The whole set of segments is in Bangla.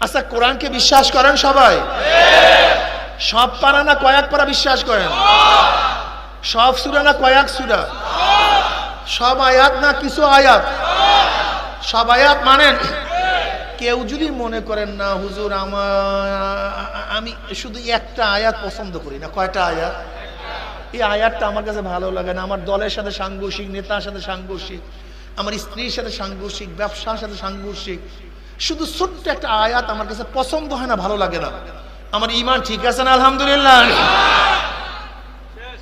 আচ্ছা কোরআনকে বিশ্বাস করেন সবাই? সব পারা না কয়েক পারা বিশ্বাস করেন? সব সুরা না কয়েক সুরা? সব আয়াত না কিছু আয়াত? সব আয়াত মানেন? কেউ যদি মনে করেন, না, হুজুর আমার আমি শুধু একটা আয়াত পছন্দ করি না। কয়টা আয়াত? এই আয়াতটা আমার কাছে ভালো লাগে না। আমার দলের সাথে সাংঘর্ষিক, নেতার সাথে সাংঘর্ষিক, আমার স্ত্রীর সাথে সাংঘর্ষিক, ব্যবসার সাথে সাংঘর্ষিক শুধু ছোট্ট একটা আয়াত আমার কাছে পছন্দ হয় না, ভালো লাগে না। আমার ইমান ঠিক আছে না, আলহামদুলিল্লাহ?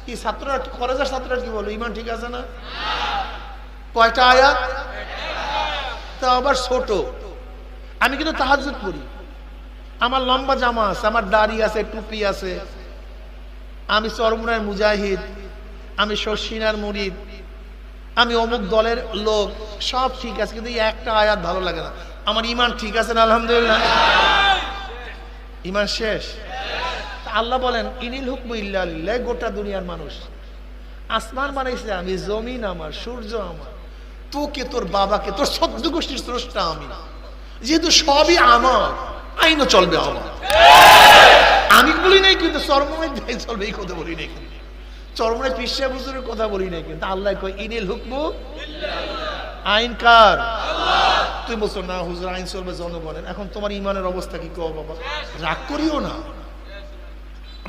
কি ছাত্ররা কলেজের ছাত্ররা কি বলো ইমান ঠিক আছে না? কয়টা আয়াত? তা আবার ছোট। আমি কিন্তু তাহাজুদ করি আমার লম্বা জামা আছে, আমার দাড়ি আছে, টুপি আছে। আমি চরমুনার মুজাহিদ, আমি শর্ষিনার মুরিদ, আমি অমুক দলের লোক, সব ঠিক আছে, কিন্তু একটা আয়াত ভালো লাগে না। আমার ইমান ঠিক আছে না, আলহামদুলিল্লাহ। ইমান শেষ। আল্লাহ বলেন, ইনিল হুকম ইল্লাহ গোটা দুনিয়ার মানুষ। আসমান বানাইছে আমি, জমিন আমার, সূর্য আমার। তোকে, তোর বাবাকে, তোর সদ্য গোষ্ঠীর স্রষ্টা আমি। যেহেতু সবই আমার, আইনও চলবে আমার। আমি বলি নাই কিন্তু চরমায় চলবে, এই কথা বলি নাই কিন্তু। চরমায় পিসা বুজুরের কথা বলি নাই কিন্তু, আল্লাহ কয়, ইনিল হুকমু আইন কার? তুই বলছো না হুজুর আইন চলবে জনগণের। এখন তোমার ইমানের অবস্থা কি কো বাবা? রাগ করিও না।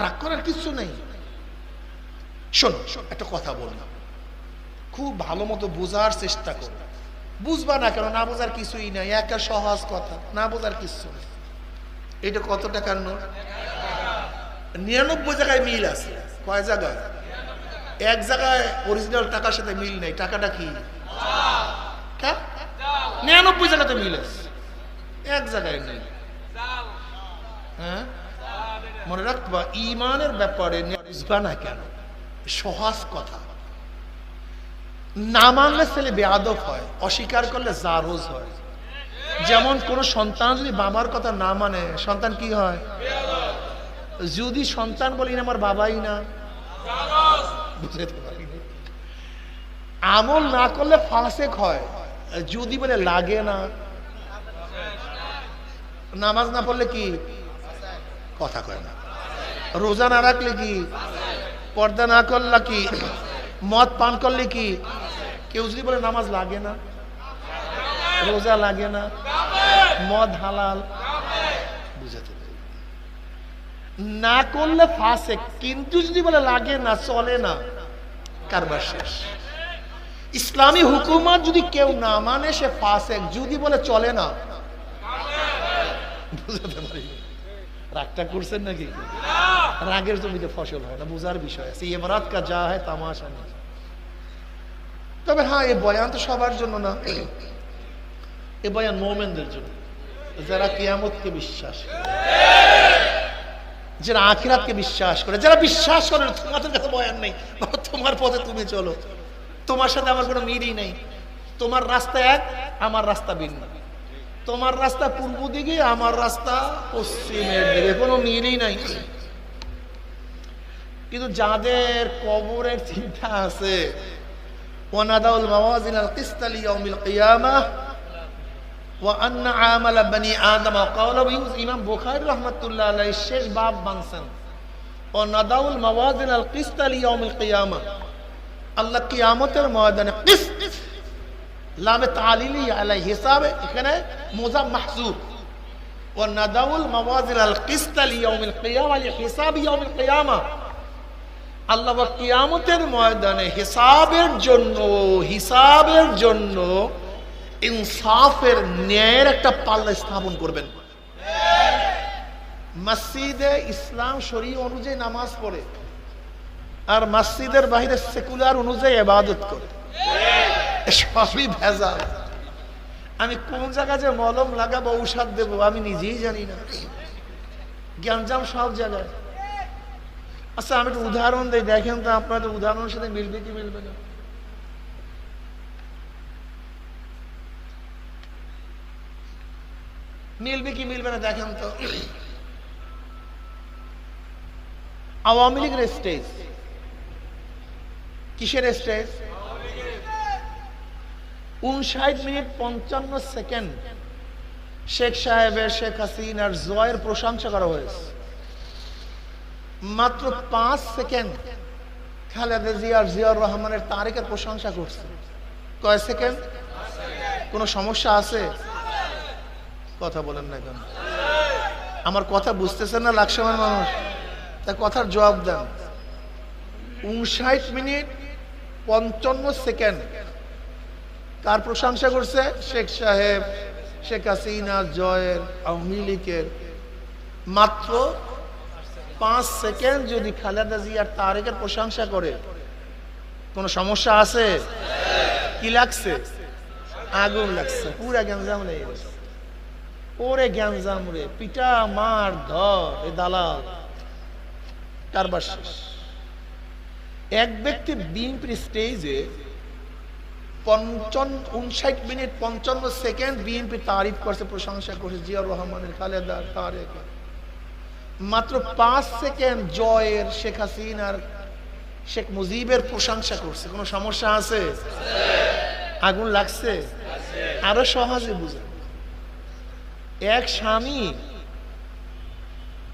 রাগ করার কিছু নেই। শোন একটা কথা বললাম খুব ভালো মতো বোঝার চেষ্টা কর। বুঝবা না কেন না বোঝার কিছুই নাই। একটা সহজ কথা না বোঝার কিছু নেই। এটা কত টাকার নোট? নিরানব্বই জায়গায় মিল আছে। কয় জায়গায়? এক জায়গায় অরিজিনাল টাকার সাথে মিল নেই। টাকাটা কি? কা? নিরানব্বই জায়গাতে মিল আছে। এক জায়গায় নেই। হ্যাঁ? মনে রাখবা, ইমানের ব্যাপারে না কেন? সহজ কথা। না মানলে ছেলে বেয়াদব হয়, অস্বীকার করলে জারোজ হয়। যেমন কোন সন্তান যদি বাবার কথা না মানে সন্তান কি হয়? যদি সন্তান বলি না আমার বাবাই না। আমল না করলে ফাঁসেক হয়। যদি বলে লাগে না। নামাজ না পড়লে কি? কথা কয় না। রোজা না রাখলে কি? পর্দা না করলে কি? মদ পান করলে কি? কেউ যদি বলে নামাজ লাগে না, রোজা লাগে না, মদ হালাল, বুঝাতে না করলে ফাঁসে, কিন্তু যদি বলে লাগে না, চলে না, কারবার শেষ। ইসলামী হুকুমত যদি কেউ না মানে সে ফাঁসেক। যদি বলে চলে না। রাগটা করছেন নাকি? রাগের জমিতে ফসল হয় না, বোঝার বিষয় আছে। কা যা হয়, তামাশা নেই। তবে হ্যাঁ এই বয়ান তো সবার জন্য না। এ বয়ান মোমেনদের জন্য। যারা কিয়ামতকে বিশ্বাস যারা আখিরাতকে বিশ্বাস করে। যারা বিশ্বাস করে তোমাদের কাছে বয়ান নেই। তোমার পথে তুমি চলো। তোমার সাথে আমার কোনো মিলই নেই। তোমার রাস্তা এক, আমার রাস্তা ভিন্ন। তোমার রাস্তা পূর্ব দিকে, আমার রাস্তা পশ্চিমের দিকে, কোনো মিলই নাই। কিন্তু যাদের কবরের চিন্তা আছে, ওয়ানাদাউল মাওয়াজিন আল কিসত লিয়াউমিল কিয়ামাহ ওয়া আন্না বানি আদম ইমাম বুখারী রাহমাতুল্লাহ আলাইহি, শেষ বাব বানছেন। ওয়ানাদাউল মাওয়াজিন আল কিসত লিয়াউমিল কিয়ামাহ আল্লাহ কিয়ামতের ময়দানে কিসত লামে তালিলি আলাই হিসাবে এখানে মোজা মাহজুব ও নাদাউল মাওয়াজিন আল কিসত লিয়াউমিল কিয়ামা লিহিসাব ইয়াউমিল কিয়ামা। আল্লাহ কিয়ামতের ময়দানে হিসাবের জন্য হিসাবের জন্য ইনসাফের ন্যায়ের একটা পাল্লা স্থাপন করবেন। মসজিদে ইসলাম শরী অনুযায়ী নামাজ পড়ে। আর মসজিদের বাইরে সেকুলার অনুযায়ী ইবাদত করে। সবই ভেজাল। আমি কোন জায়গায় যে মলম লাগাবো, ঔষধ দেবো, আমি নিজেই জানি না। জ্ঞানজাম সব জায়গায় আচ্ছা আমি একটা উদাহরণ দিই। দেখেন তো আপনার তো উদাহরণের সাথে মিলবে কি মিলবে না। মিলবে কি মিলবে না, দেখেন তো। আওয়ামী লীগের স্টেজ কিসের স্টেজ উনষাট মিনিট পঞ্চান্ন সেকেন্ড শেখ সাহেবের, শেখ হাসিনার জয়ের প্রশংসা করা হয়েছে। মাত্র পাঁচ সেকেন্ড খালেদা জিয়ার, জিয়াউর রহমানের তারেকের প্রশংসা করছে। কয় সেকেন্ড? কোনো সমস্যা আছে? কথা বলেন না কেন? আমার কথা বুঝতেছেন না লাকসামের মানুষ? তা কথার জবাব দেন। উনষাট মিনিট পঞ্চান্ন সেকেন্ড। কার প্রশংসা করছে? শেখ সাহেব, শেখ হাসিনা, জয়ের, আওয়ামী লীগের। মাত্র পাঁচ সেকেন্ড যদি খালেদা জিয়ার তারেকের প্রশংসা করে, কোনো সমস্যা আছে? কি লাগছে? আগুন লাগছে, পুরা গ্যাঞ্জাম গেছে। ওরে গ্যাঞ্জাম রে, পিটা মার ধর, এ দালাল। কারবার শেষ। এক ব্যক্তি বিএনপির স্টেজে পঞ্চান্ন উনষাট মিনিট পঞ্চান্ন সেকেন্ড বিএনপি তারিফ করছে, প্রশংসা করছে জিয়া রহমানের খালেদা তারেক। মাত্র পাঁচ সেকেন্ড জয়ের শেখ হাসিনার, শেখ মুজিবের প্রশংসা করছে। কোনো সমস্যা আছে? আগুন লাগছে? আরও সহজে বুঝে এক স্বামী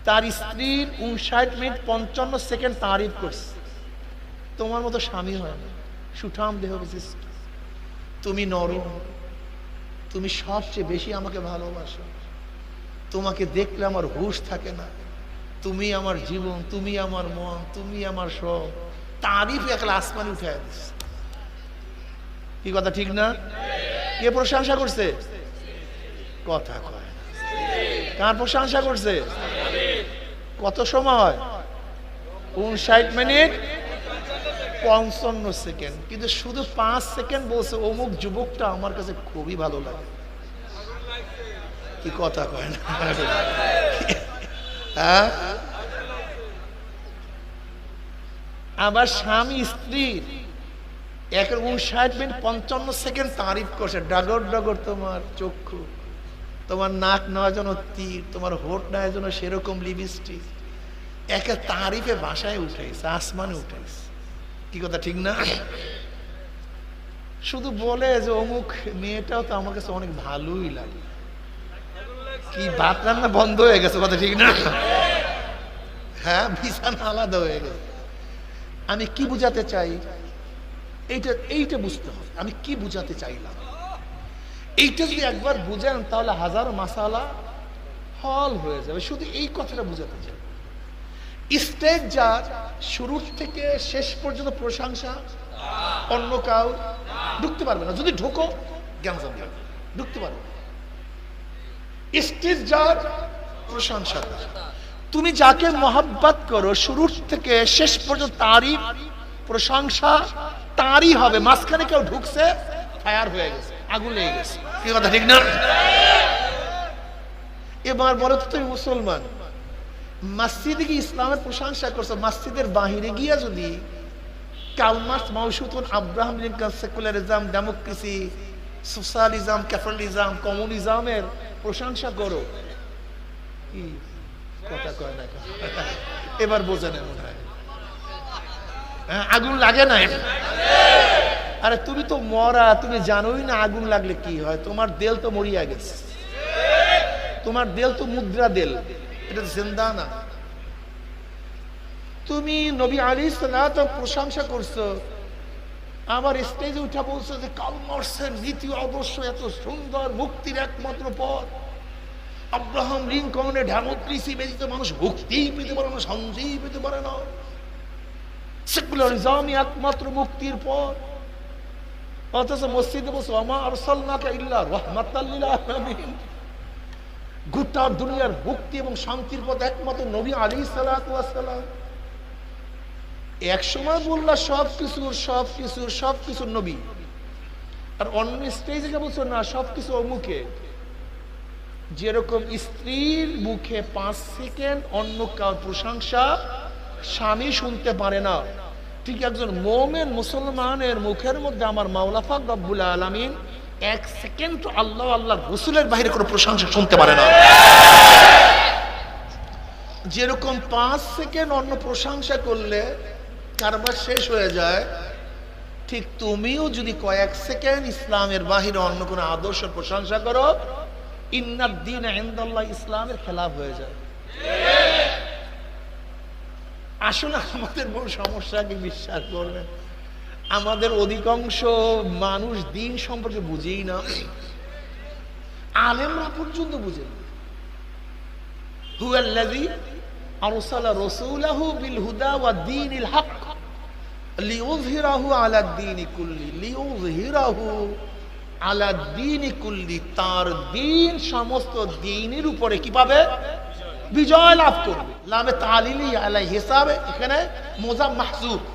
তার স্ত্রীর উনষাট মিনিট পঞ্চান্ন সেকেন্ড তারিফ করছে। তোমার মতো স্বামী হয় না। সুঠাম দেহ বিশিষ্ট। তুমি নরম। তুমি সবচেয়ে বেশি আমাকে ভালোবাসো। তোমাকে দেখলে আমার হুশ থাকে না। তুমি আমার জীবন, তুমি আমার মন, তুমি আমার সব। তারিফ একলা আসমানে উঠে দিস। কি কথা, ঠিক না? কে প্রশংসা করছে? কথা কয় কার প্রশংসা করছে? কত সময়? উনষাট মিনিট? পঞ্চান্ন সেকেন্ড। কিন্তু শুধু পাঁচ সেকেন্ড বলছে, অমুক যুবকটা আমার কাছে খুবই ভালো লাগে। কি কথা কয় না? হ্যাঁ? আবার স্বামী স্ত্রীর এক উনষাট মিনিট পঞ্চান্ন সেকেন্ড তারিফ করছে। ডাগর ডাগর তোমার চক্ষু, তোমার নাক নয় যেন তীর, তোমার হোট নয় যেন সেরকম লিপস্টিক। একে তারিফে বাসায় উঠেছে আসমানে উঠেছে কি কথা, ঠিক না? শুধু বলে যে, অমুক মেয়েটাও তো আমার কাছে অনেক ভালোই লাগে। কি, ভাত রান্না বন্ধ হয়ে গেছে, কথা ঠিক না? হ্যাঁ বিছানা আলাদা হয়ে গেছে। আমি কি বুঝাতে চাই? এইটা এইটা বুঝতে হবে। আমি কি বুঝাতে চাইলাম? এইটা যদি একবার বুঝেন, তাহলে হাজার মাসালা হল হয়ে যাবে। শুধু এই কথাটা বুঝাতে চাই। স্টেজ যার শুরুর থেকে শেষ পর্যন্ত প্রশংসা, অন্য কাউ ঢুকতে পারবে না। যদি ঢোকো, জ্ঞান ঢুকতে পারবে। স্টেজ যার প্রশংসা। তুমি যাকে মহাব্বাত করো, শুরুর থেকে শেষ পর্যন্ত তারই প্রশংসা, তারই হবে। মাঝখানে কেউ ঢুকছে, ফায়ার হয়ে গেছে, আগুন লেগে গেছে। কি কথা, ঠিক না? এবার বলো তো তুমি মুসলমান। মসজিদে গিয়ে ইসলামের প্রশংসা করছ মসজিদের বাহিরে গিয়া যদি Karl Marx মাউসুতুন Abraham Lincoln secularism democracy socialism capitalism কমিউনিজমের প্রশংসা করো। কি কথা কয় না এবার বোঝে না মনে হয়। হ্যাঁ, আগুন লাগে না আরে তুমি তো মরা তুমি জানোই না আগুন লাগলে কি হয়। তোমার দেল তো মরিয়া গেছে। তোমার দেল তো মুদ্রা দেল। এটা জিন্দা না। তুমি নবী আলী সালাত প্রশংসা করছ। আমার স্টেজে উঠা বলছো যে কালমার্সের নীতি আদর্শ এত সুন্দর, মুক্তির একমাত্র পথ। আব্রাহাম লিঙ্কনের ডেমোক্রেসি ব্যতীত মানুষ মুক্তি পেতে পারে না শান্তি পেতে পারে না। সেকুলারিজমই একমাত্র মুক্তির পথ। অথচ মসজিদে বসে আমা আরসালনাকা ইল্লা রাহমাতাল লিল আলামিন। গোটা দুনিয়ার মুক্তি এবং শান্তির পথ একমাত্র নবী আলী সালাম। এক সময় বললা, সব কিছুর সব কিছুর সব কিছুর নবী। আর অন্য স্টেজে যে বলছো, না, সব কিছু যেরকম স্ত্রীর মুখে পাঁচ সেকেন্ড, অন্য কার প্রশংসা স্বামী শুনতে পারে না। ঠিক একজন মোমেন মুসলমানের মুখের মধ্যে আমার মাওলাফাক রব্বুল আলমিন এক সেকেন্ড আল্লাহ আল্লাহ। বাইরে কোনো প্রশংসা শুনতে পারে না। যেরকম পাঁচ সেকেন্ড অন্য প্রশংসা করলে কারবার শেষ হয়ে যায়, ঠিক তুমিও যদি কয়েক সেকেন্ড ইসলামের বাহিরে অন্য কোনো আদর্শ প্রশংসা করো ইন্নাদ্দিন আইন্দাল্লাহ ইসলামের খেলাফ হয়ে যায়। আসলে আমাদের মূল সমস্যাকে বিশ্বাস করবেন? আমাদের অধিকাংশ মানুষ দিন সম্পর্কে বুঝেই না। আলেমরা পর্যন্ত বুঝে তার দিন সমস্ত দিনের উপরে কি পাবে? বিজয় লাভ করবে। তালিলি হিসাবে এখানে মোজা মাহজুব। ও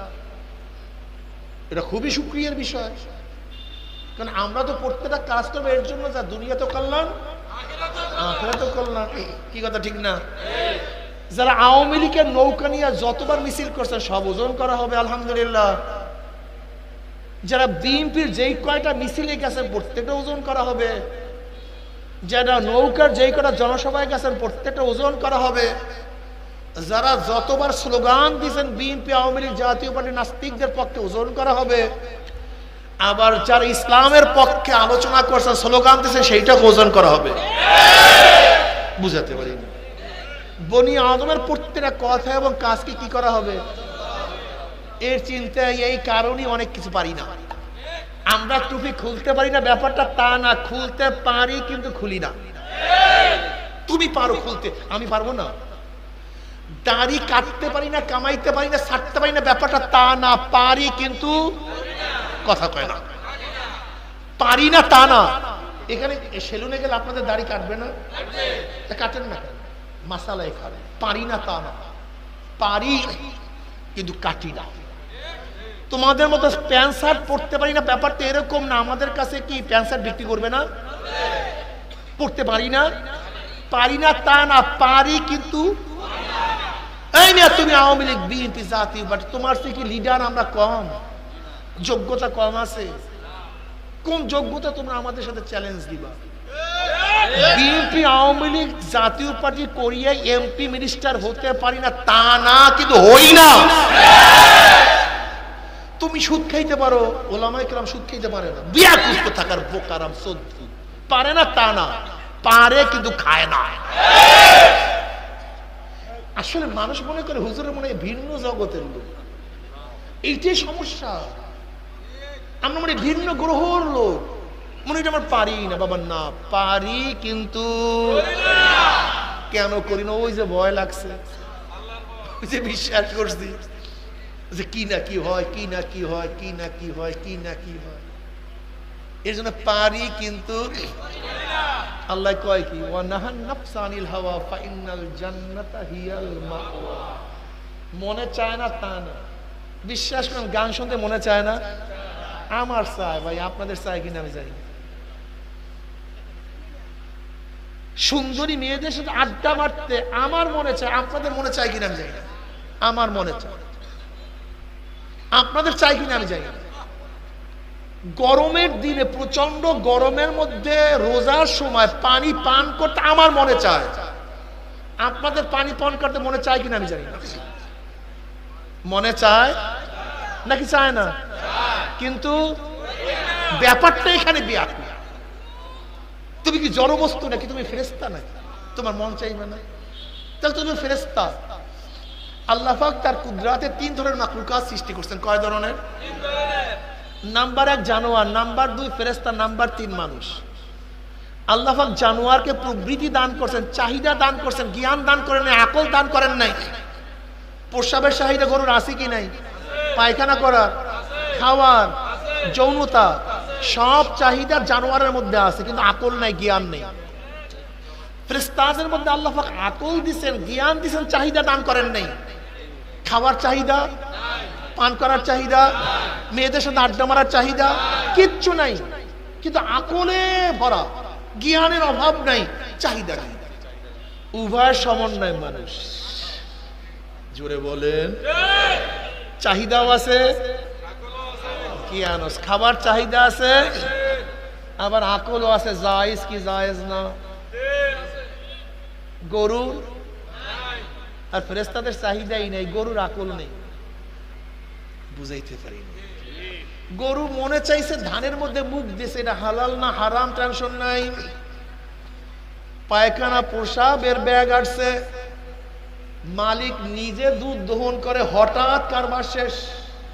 এটা খুবই সুক্রিয়ার বিষয়। কারণ আমরা তো প্রত্যেকটা কাজ করব, এর জন্য যা দুনিয়া তো কল্যাণ তো কল্যাণ। কি কথা, ঠিক না? যারা আওয়ামী লীগের নৌকা নিয়ে যতবার মিছিল করছেন সব ওজন করা হবে, আলহামদুলিল্লাহ। যারা বিএনপির যেই কয়টা মিছিলে গেছেন, প্রত্যেকটা ওজন করা হবে। যারা নৌকার যেই কটা জনসভায় গেছেন, প্রত্যেকটা ওজন করা হবে। যারা যতবার স্লোগান দিয়েছেন বিএনপি, আওয়ামী লীগ, জাতীয় পার্টি নাস্তিকদের পক্ষে ওজন করা হবে, আবার যারা ইসলামের পক্ষে আলোচনা করছেন, স্লোগান দিয়েছেন, সেইটাকে ওজন করা হবে। বুঝাতে পারি বনি আদমের প্রত্যেকটা কথা এবং কাজকে কি করা হবে? এর চিন্তায় এই কারণেই অনেক কিছু পারি না। আমরা টুপি খুলতে পারি না, ব্যাপারটা তা না, খুলতে পারি কিন্তু খুলি না। তুমি পারো খুলতে, আমি পারব না। দাড়ি কাটতে পারি না, কামাইতে পারি না ছাড়তে পারি না, ব্যাপারটা তা না, পারি কিন্তু কথা কয় না। পারি না, তা না। এখানে সেলুনে গেলে আপনাদের দাড়ি কাটবে না? কাটেন না। মাসালা এখানে পারি না, তা না। পারি, কিন্তু কাটি না। তোমাদের মতো প্যান্ট শার্ট পরতে পারি না, ব্যাপারটা এরকম না। আমাদের কাছে কি প্যান্ট শার্ট বিক্রি করবে না? পড়তে পারি না? পারি না, তা না। পারি কিন্তু এই তুমি আওয়ামী লীগ, বিএনপি জাতীয় পার্টি তোমার থেকে লিডার আমরা কম? যোগ্যতা কম আছে? কোন যোগ্যতা তোমরা আমাদের সাথে চ্যালেঞ্জ দিবা? বিএনপি, আওয়ামী লীগ জাতীয় পার্টি করিয়ে এমপি মিনিস্টার হতে পারি না, তা না, কিন্তু হই না। তুমি সুদ খাইতে পারো ওলামাই কেরাম সুদ খাইতে পারে না। বিয়া কুস্ত থাকার বোকারাম সত্যি পারে না, তা না। পারে, কিন্তু খায় না। আসলে মানুষ মনে করে হুজুরের মনে ভিন্ন জগতের লোক। এইটাই সমস্যা। আমরা মনে ভিন্ন গ্রহর লোক। মনে হয় আমার পারি না, বাবা, না, পারি কিন্তু কেন করি না? ওই যে ভয় লাগছে। ওই যে বিশ্বাস করছি যে কি না কি হয়, কি না কি হয়, কি না কি হয়, কি না কি হয়। এর জন্য পারি কিন্তু আল্লাহ কয় কি, ওয়া হাওয়া, ফাইনাল জান্নাতা হিয়াল মাওয়া। মনে চায় না তা না। বিশ্বাস করেন, গান শুনতে মনে চায় না। আমার চায় ভাই, আপনাদের চায় কিনা আমি জানি। সুন্দরী মেয়েদের সাথে আড্ডা মারতে আমার মনে চায়, আপনাদের মনে চায় কিনা আমি জানি আমার মনে চায়। আপনাদের চাই কিনা আমি জানি না। গরমের দিনে প্রচণ্ড গরমের মধ্যে রোজার সময় পানি পান করতে আমার মনে চায়। আপনাদের পানি পান করতে মনে চায় কিনা আমি জানি না। মনে চায়? নাকি চায় না? কিন্তু ব্যাপারটা এখানে বিয়াকুল তুমি কি জড়বস্তু নাকি? তুমি ফেরেস্তা নাকি? তোমার মন চাইবে না। তাহলে তুমি ফেরেস্তা আল্লাহ পাক তার কুদরাতে তিন ধরনের মাকলুকাত সৃষ্টি করছেন। কয় ধরনের? নাম্বার এক জানোয়ার, নাম্বার দুই ফেরেস্তা নাম্বার তিন মানুষ। আল্লাহ পাক জানোয়ারকে প্রবৃতি দান করছেন, চাহিদা দান করছেন, জ্ঞান দান করেন নাই, আকল দান করেন নাই। প্রস্রাবের চাহিদা গরুর আছে কি নাই? পায়খানা করার, খাওয়ার, যৌনতা, সব চাহিদা জানোয়ারের মধ্যে আছে, কিন্তু আকল নাই, জ্ঞান নেই। ফ্রেস্তাজের মধ্যে আল্লাহ পাক আকল দিছেন, জ্ঞান দিছেন, চাহিদা দান করেন নাই। খাওয়ার চাহিদা পান করার চাহিদা, মেয়েদের সাথে আড্ডা মারার চাহিদা, কিচ্ছু নাই। কিন্তু আকলে ভরা, জ্ঞানের অভাব নাই, চাহিদা নাই। উভয় সমন্বয় মানুষ। জোরে বলেন। চাহিদাও আছে জ্ঞান। খাবার চাহিদা আছে, আবার আকলও আছে, জায়েজ কি জায়েজ না। গরুর আর ফেরেস্তাদের চাহিদাই নেই, গরুর আকল নেই। বুঝাইতে পারি না। গরু মনে চাইছে ধানের মধ্যে মুখ দিছে, এটা হালাল না হারাম টেনশন নাই। পায়খানা প্রসাবের ব্যাগ আসছে। মালিক নিজে দুধ দহন করে, হঠাৎ কারবার শেষ।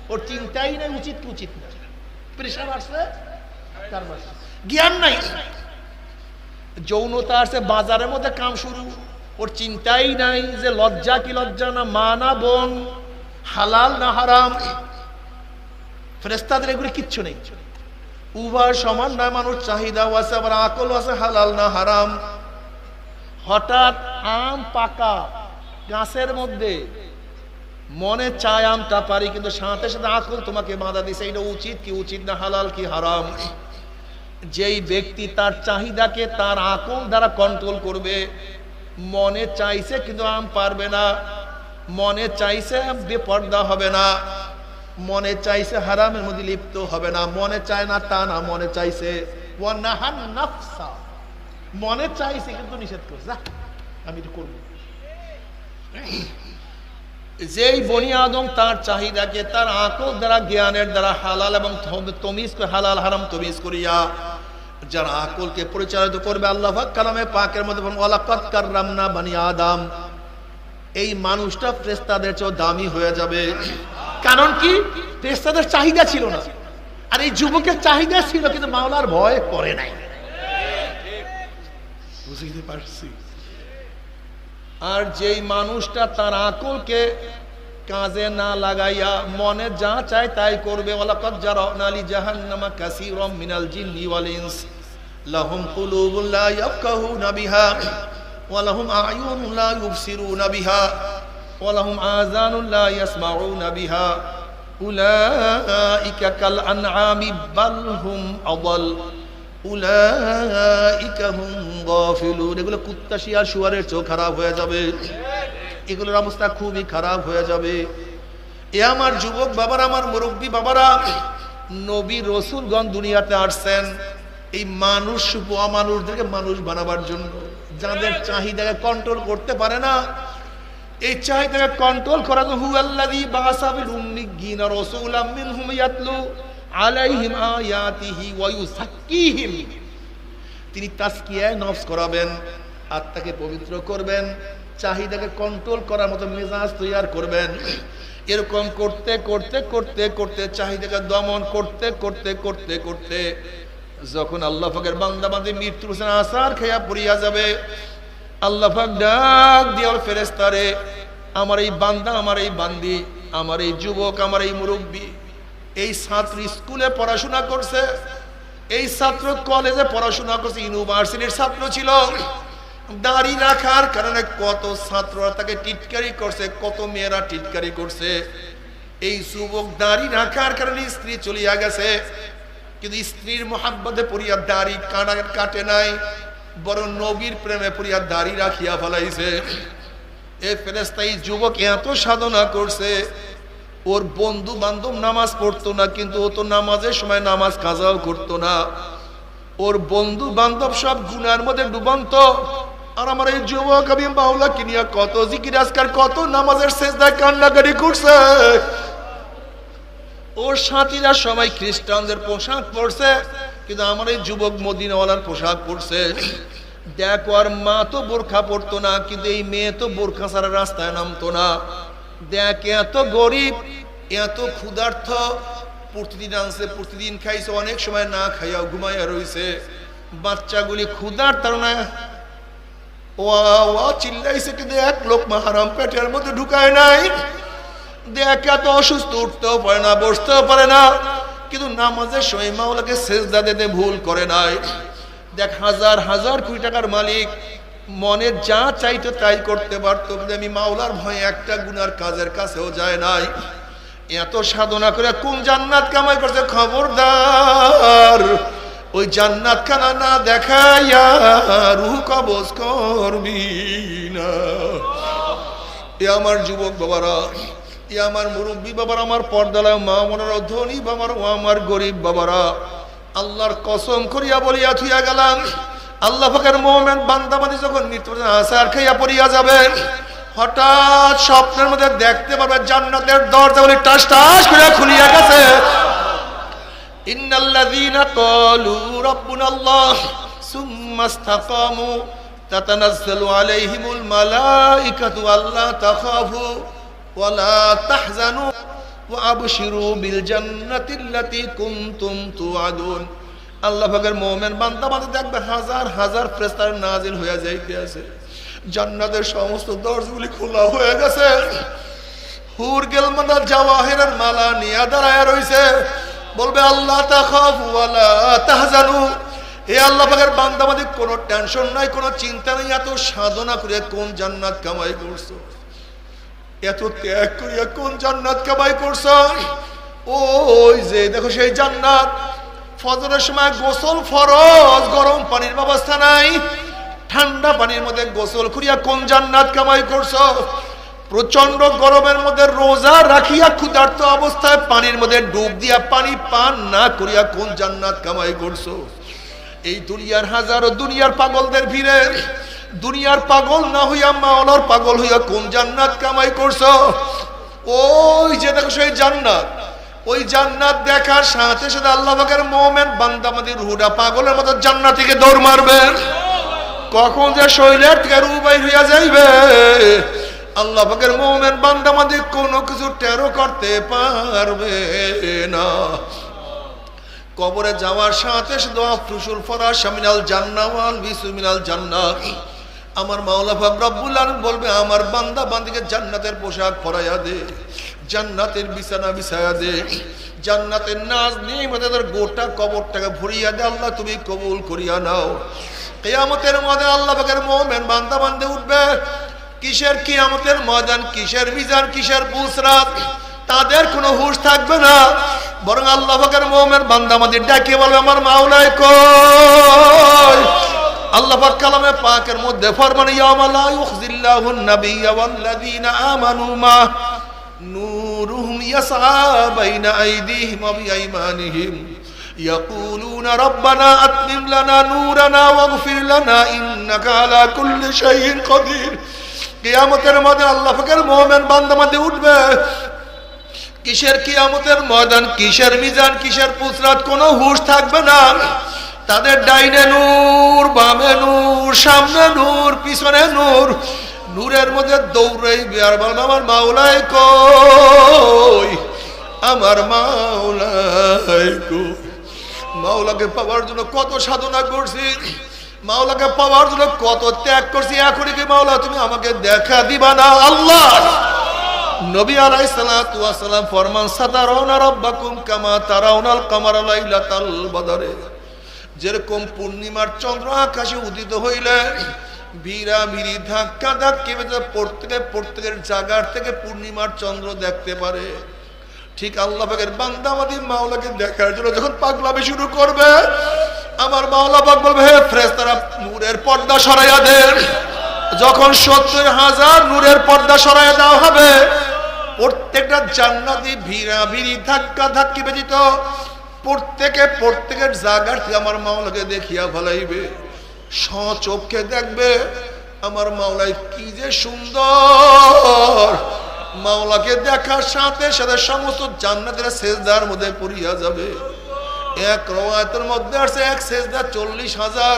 ওর চিন্তাই নাই, উচিত কি উচিত না। প্রেশার আসছে, কারবার। জ্ঞান নাই। যৌনতা আসছে, বাজারের মধ্যে কাম শুরু। ওর চিন্তাই নাই যে লজ্জা কি লজ্জা না, মা না বোন, হালাল না হারাম। ফেরেস্তাদের এগুলো কিচ্ছু নেই। উভয় সমান নয় মানুষ চাহিদাও আছে, আবার আকল আছে, হালাল না হারাম। হঠাৎ আম পাকা গাছের মধ্যে, মনে চায় আমটা পারি, কিন্তু সাথে সাথে আকল তোমাকে বাধা দিছে এটা উচিত কি উচিত না, হালাল কি হারাম? যেই ব্যক্তি তার চাহিদাকে তার আকল দ্বারা কন্ট্রোল করবে, মনে চাইছে কিন্তু আম পারবে না, মনে চাইছে বেপর্দা হবে না। মনে চাইছে হারামের মধ্যে লিপ্ত হবে না মনে চায় না তা না মনে চাইছে মনে চাইছে কিন্তু নিষেধ করছে। আমি এটা করব। যেই বনি আদম তার চাহিদাকে তার আকল দ্বারা জ্ঞানের দ্বারা হালাল এবং তমিজ হালাল হারাম তমিজ করিয়া যারা আকলকে পরিচালিত করবে আল্লাহ কালামে পাকের মধ্যে বলেন, ওয়ালাকাদ কাররামনা বানি আদম। এই মানুষটা ফ্রেস্তাদের চেয়েও দামি হয়ে যাবে। কারণ কি? ফ্রেস্তাদের চাহিদা ছিল না। আর এই যুবকের চাহিদা ছিল, কিন্তু মাওলার ভয় করে নাই। বুঝতে পারছি। আর যেই মানুষটা তার আকলকে কাজে না লাগাইয়া মনে যা চায় তাই করবে। ওয়ালাকাদ জারানা লি জাহান্নামা কাসীরাম মিনাল জিন্নি ওয়াল ইনস। লাহুম কুলুবুন লা ইয়াফকাহুনা বিহা ওয়া লাহুম আ'য়ুনুন লা ইউবসিরুনা বিহা। ওয়া লাহুম আযানুন লা ইয়াসমাউনা বিহা, উলাইকা কাল আনআমি বাল হুম আদাল, উলাইকা হুম গাফিলুন। এগুলো কুত্তা, শিয়াল, শুয়ারের চোখ খারাপ হয়ে যাবে। এগুলোর অবস্থা খুবই খারাপ হয়ে যাবে। এ আমার যুবক বাবারা, আমার মুরব্বী বাবারা, নবী রসুলগণ দুনিয়াতে আসছেন। এই মানুষ অমানুষদেরকে মানুষ বানাবার জন্য। যাদের চাহিদাকে কন্ট্রোল করতে পারে না এই চাহিদাকে কন্ট্রোল করার জন্য হুয়াল্লাযী বাসাবিল উম্মিয়িনা রাসূলাম মিনহুম ইয়াতলু আলাইহিম আয়াতিহি ওয়া ইউযাক্কিহিম তিনি তাসকিয়ায় নফস করাবেন, আত্মাকে পবিত্র করবেন, চাহিদাকে কন্ট্রোল করার মতো মেজাজ তৈরি করবেন। এরকম করতে করতে করতে করতে, চাহিদাকে দমন করতে করতে করতে করতে যখন আল্লাহ ফাকের বান্দা বান্দে মৃত্যুর হোসেন আসার খেয়া পড়িয়া যাবে আল্লাহ ফাক ডাক দিয়ার ফেরেস্তারে আমার এই বান্দা, আমার এই বান্দি, আমার এই যুবক, আমার এই মুরব্বী, এই ছাত্র স্কুলে পড়াশোনা করছে, এই ছাত্র কলেজে পড়াশোনা করছে, ইউনিভার্সিটির ছাত্র ছিল। দাড়ি রাখার কারণে কত ছাত্ররা তাকে টিটকারি করছে, কত মেয়েরা টিটকারি করছে। এই যুবক দাড়ি রাখার কারণে স্ত্রী চলিয়া গেছে। কিন্তু স্ত্রীর মোহাব্বতে পড়িয়া দাড়ি কাটা কাটে নাই। বড় নবীর প্রেমে পড়িয়া দাড়ি রাখিয়া ফেলাইছে। এ ফেরেস্তাই যুবক এত সাধনা করছে, ওর বন্ধু বান্ধব নামাজ পড়তো না, কিন্তু ও তো নামাজের সময় নামাজ কাজাও করতো না। ওর বন্ধু বান্ধব সব গুনার মধ্যে ডুবন্ত। আর আমার এই যুবক আমি মাওলা কিনিয়া কত জিকির, আজকার কত নামাজের শেষদায় কান্নাকাটি করছে। ওর সাথীরা সবাই খ্রিস্টানদের পোশাক পরছে। কিন্তু আমার এই যুবক মদিনাওয়ালার পোশাক পরছে। দেখো, আর মা তো বোরখা পরতো না, কিন্তু এই মেয়ে তো বোরখা ছাড়া রাস্তায় নামতো না। দেখ, এত গরিব, এত ক্ষুধার্থ প্রতিদিন আনছে, প্রতিদিন খাইছে, অনেক সময় না খাইয়া ঘুমাইয়া রইছে। বাচ্চাগুলি ক্ষুধার তারা ওয়া ওয়া চিল্লাইছে, কিন্তু এক লোক মাহারাম পেটের মধ্যে ঢুকায় নাই। দেখ, এত অসুস্থ, উঠতেও পারে না, বসতেও পারে না। কিন্তু নামাজের সময় মাওলাকে সেজদা দিতে ভুল করে নাই। দেখ, হাজার হাজার কোটি টাকার মালিক, মনে যা চাইতো তাই করতে পারতো, কিন্তু আমি মাওলার ভয়ে একটা গুনার কাজের কাছেও যায় নাই। এত সাধনা করে কোন জান্নাত কামাই করছে? খবরদার, ওই জান্নাত খানা না দেখাইয়া রুহ কবজ করবি না। এ আমার যুবক বাবারা আমার মুরব্বী বাবার, আমার পর্দালায় মা মনার ধনী বাবার ও আমার গরিব বাবারা, আল্লাহর কসম করিয়া বলিয়া থুইয়া গেলাম, আল্লাহ ফাঁকের মোহামেন বান্দাবাদি যখন মৃত্যু আসার খাইয়া পড়িয়া যাবেন হঠাৎ স্বপ্নের মধ্যে দেখতে পারবে জান্নাতের দরজা বলে টাস টাস করে খুলিয়া গেছে। ইন্নাল্লাযীনা ক্বালু রাব্বুনাল্লাহ, সুম্মা ইসতাকামু, তাতানাজ্জালু আলাইহিমুল মালাইকাতু আল্লা তাখাফু। তাহজানু ওয়া আবশিরু বিল জান্নাতিল্লাতী কুনতুম তুআদুন। আল্লাহ পাকের বান্দা বান্দা দেখবে হাজার হাজার হয়ে যাইতে আছে। জান্নাতের সমস্ত দরজাগুলি খোলা হয়ে গেছে। হুর মালা নিয়ে দাঁড়ায় রইছে। বলবে, আল্লাহ তাখাফু ওয়ালা তাহজানু। এ আল্লাহ পাকের কোনো টেনশন নাই, কোনো চিন্তা নেই, এত সাধনা করে কোন জান্নাত কামাই করছ? এত ত্যাগ করিয়া কোন জান্নাত কামাই করছ ওই যে, দেখো সেই জান্নাত। ফজরের সময় গোসল ফরজ, গরম পানির ব্যবস্থা নাই। ঠান্ডা পানির মধ্যে গোসল করিয়া কোন জান্নাত কামাই করছ প্রচণ্ড গরমের মধ্যে রোজা রাখিয়া ক্ষুধার্ত অবস্থায় পানির মধ্যে ডুব দিয়া পানি পান না করিয়া কোন জান্নাত কামাই করছ এই দুনিয়ার হাজারো দুনিয়ার পাগলদের ভিড়ে দুনিয়ার পাগল না হইয়া মাওলার পাগল হইয়া কোন জান্নাত কামাই করছ? ওই যে দেখো সেই জান্নাত। ওই জান্নাত দেখার সাথে সাথে আল্লাহ পাকের মোমেন বান্দামাদির রুহুটা পাগলের মতো জান্নাত থেকে দৌড় মারবে। কখন যে শৈলের থেকে রু বাইর হইয়া যাইবে? আল্লাহ পাকের মোমেন বান্দামাদি কোনো কিছু টেরো করতে পারবে না। কবরে যাওয়ার সাথে সাথে ফুসুল ফরা শামিনাল জান্নাওয়াল বিসুমিনাল জান্নাত। আমার মাওলা পাক রব্বুল আলামিন বলবে, আমার বান্দা বান্দিকে জান্নাতের পোশাক পরাইয়া দে, জান্নাতের বিছানা বিছায়া দে, জান্নাতের নাজ নিয়মতের গোটা কবরটাকে ভরিয়া দে, আল্লাহ তুমি কবুল করিয়া নাও। কিয়ামতের ময়দান আল্লাহ পাকের মুমিন বান্দা বান্দে উঠবে। কিসের কিয়ামতের ময়দান, কিসের মিজান, কিসের পুসরাত তাদের কোনো হুশ থাকবে না। বরং আল্লাহ পাকের মোমের বান্দা আমাদের ডাকে বলবে, আমার মাওলাই কই? আল্লাহ পাক কালামে পাকের মধ্যে ফরমান ইয়ামা লা ইউখজিল্লাহুন নাবিয়্যা ওয়াল্লাযীনা আমানু মা নূরুহুম ইয়াসআ বাইনা আইদিহিম ওয়া বিআইমানিহিম يقولون ربنا أتمم لنا نورنا واغفر لنا إنك على كل شيء قدير কিয়ামতের মধ্যে আল্লাহ পাকের মোমেন বান্দা মধ্যে উঠবে কিসের কিয়ামতের ময়দান কিসের মিজান কিসের পুসরাত কোনো হুশ থাকবে না তাদের ডাইনে নূর, বামে নূর, সামনে নূর, পিছনে নূর। নূরের মধ্যে দৌড়াইবে আর বলবে, আমার মাওলাই কই? আমার মাওলাই মাওলাকে পাওয়ার জন্য কত সাধনা করছি, মাওলাকে পাওয়ার জন্য কত ত্যাগ করছি। এখনই কি মাওলা, তুমি আমাকে দেখা দিবা না? আল্লাহ! নবী ওয়াস সালাম ফরমান সাতারাউনা রাব্বাকুম কামা তারাউনাল কামারা লাইলাতাল বদরে। যেরকম পূর্ণিমার চন্দ্র আকাশে উদিত হইলে ভিড়া ধাক্কা ধাক্কি বেঁধে প্রত্যেকে প্রত্যেকের জায়গার থেকে পূর্ণিমার চন্দ্র দেখতে পারে। ঠিক আল্লাহ পাকের বান্দাবাদী মাওলাকে দেখার জন্য যখন পাগলামি শুরু করবে, আমার মাওলা পাক বলবে, হে ফ্রেস্তারা নূরের পর্দা সরাইয়া দেন। যখন সত্তর হাজার নূরের পর্দা সরাইয়া দেওয়া হবে, প্রত্যেকটা জান্নাতি ভিড়া ভিড়ি ধাক্কা ধাক্কি ব্যতীত প্রত্যেকে প্রত্যেকের জায়গার থেকে আমার মাওলাকে দেখিয়া ফেলাইবে। সচক্ষে দেখবে, আমার মাওলাই কি যে সুন্দর। মাওলাকে দেখার সাথে সাথে সমস্ত জান্নাতের সেজদার মধ্যে পড়িয়া যাবে। এক রওয়ায়তের মধ্যে আছে এক সেজদা চল্লিশ হাজার,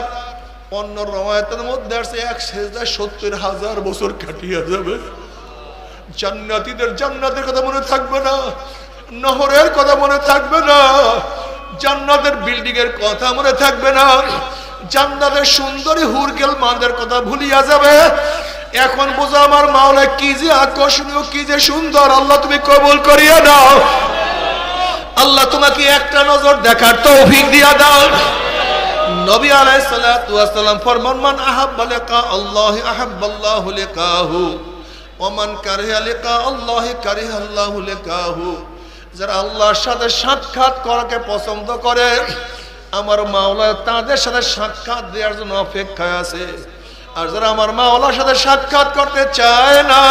অন্য রওয়ায়তের মধ্যে আছে এক সেজদা সত্তর হাজার বছর কাটিয়া যাবে। জান্নাতীদের জান্নাতের কথা মনে থাকবে না, নহরের কথা মনে থাকবে না। জান্নাতের বিল্ডিং এর কথা মনে থাকবে না। জান্নাতের সুন্দরী হুরগেল মাদের কথা ভুলিয়া যাবে। এখন বোঝা আমার মাওলা কি যে আকর্ষণীয়, কি যে সুন্দর। আল্লাহ তুমি কবুল করিয়া দাও আল্লাহ তোমাকে একটা নজর দেখার তৌফিক দিয়া দাও। নবী আলাইহিস সালাতু ওয়াস সালাম ফরমান, মান আহাব্বা লিকা আল্লাহ আহাব্বাল্লাহু লিকাহু, ওয়া মান কারিহা লিকা আল্লাহ কারিহা আল্লাহু লিকাহু। যারা আল্লাহর সাথে সাক্ষাৎ করাকে পছন্দ করে, আমার মাওলা তাদের সাথে সাক্ষাৎ দেওয়ার জন্য অপেক্ষায় আছে। আর যারা আমার মাওলার সাথে সাক্ষাৎ করতে চায় না